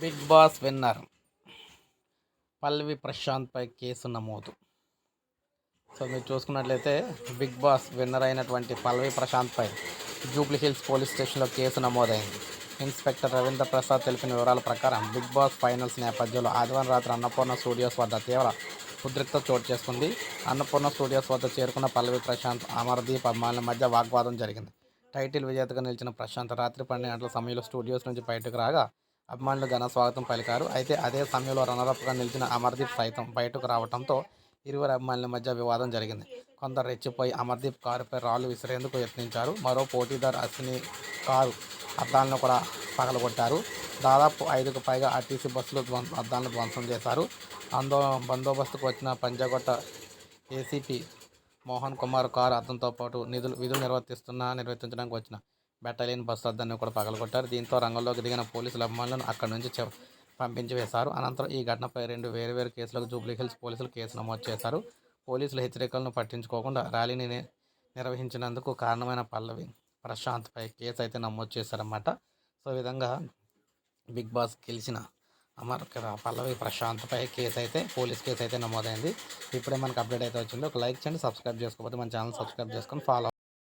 Bigg Boss winner. పల్లవి ప్రశాంత్పై case నమోదు. So మీరు చూసుకున్నట్లయితే బిగ్ బాస్ విన్నర్ అయినటువంటి పల్లవి ప్రశాంత్పై జూబ్లీ హిల్స్ పోలీస్ స్టేషన్లో కేసు నమోదైంది. ఇన్స్పెక్టర్ రవీంద్ర ప్రసాద్ తెలిపిన వివరాల ప్రకారం బిగ్ బాస్ ఫైనల్స్ నేపథ్యంలో ఆదివారం రాత్రి అన్నపూర్ణ స్టూడియోస్ వద్ద తీవ్ర ఉద్రిక్త చోటు చేసుకుంది. అన్నపూర్ణ స్టూడియోస్ వద్ద చేరుకున్న పల్లవి ప్రశాంత్ అమర్దీప్ అభిమానుల మధ్య వాగ్వాదం జరిగింది. టైటిల్ విజేతగా నిలిచిన ప్రశాంత్ రాత్రి పన్నెండు గంటల సమయంలో స్టూడియోస్ నుంచి బయటకు రాగా అభిమానులు ఘన స్వాగతం పలికారు. అయితే అదే సమయంలో రన్నరప్గా నిలిచిన అమర్దీప్ సైతం బయటకు రావడంతో ఇరువురు అభిమానుల మధ్య వివాదం జరిగింది. కొందరు రెచ్చిపోయి అమర్దీప్ కారుపై రాళ్ళు విసిరేందుకు యత్నించారు. మరో పోటీదారు అశ్విని కారు అద్దాలను కూడా పగలగొట్టారు. దాదాపు ఐదుకు పైగా ఆర్టీసీ బస్సులు ధ్వం- అద్దాలను ధ్వంసం చేశారు. అందో బందోబస్తుకు వచ్చిన పంజాగొట్ట ఏసీపీ మోహన్ కుమార్ కారు అద్దంతో పాటు నిధులు విధులు నిర్వర్తిస్తున్న నిర్వర్తించడానికి వచ్చిన బెటాలియన్ బస్సు అద్దాన్ని కూడా పగలగొట్టారు. దీంతో రంగంలోకి దిగిన పోలీసుల అభిమానులను అక్కడి నుంచి పంపించి వేశారు అనంతరం ఈ ఘటనపై రెండు వేరువేరు కేసులకు జూబ్లీ హిల్స్ పోలీసులు కేసు నమోదు చేశారు. పోలీసుల హెచ్చరికలను పట్టించుకోకుండా ర్యాలీని నిర్వహించినందుకు కారణమైన పల్లవి ప్రశాంత్పై కేసు అయితే నమోదు చేశారన్నమాట. సో విధంగా బిగ్ బాస్ గెలిచిన అమర్ పల్లవి ప్రశాంత్పై కేసు అయితే పోలీస్ కేసు అయితే నమోదైంది. ఇప్పుడే మనకు అప్డేట్ అయితే వచ్చింది. ఒక లైక్ చేయండి సబ్స్క్రైబ్ చేసుకోకపోతే మన ఛానల్ సబ్స్క్రైబ్ చేసుకొని ఫాలో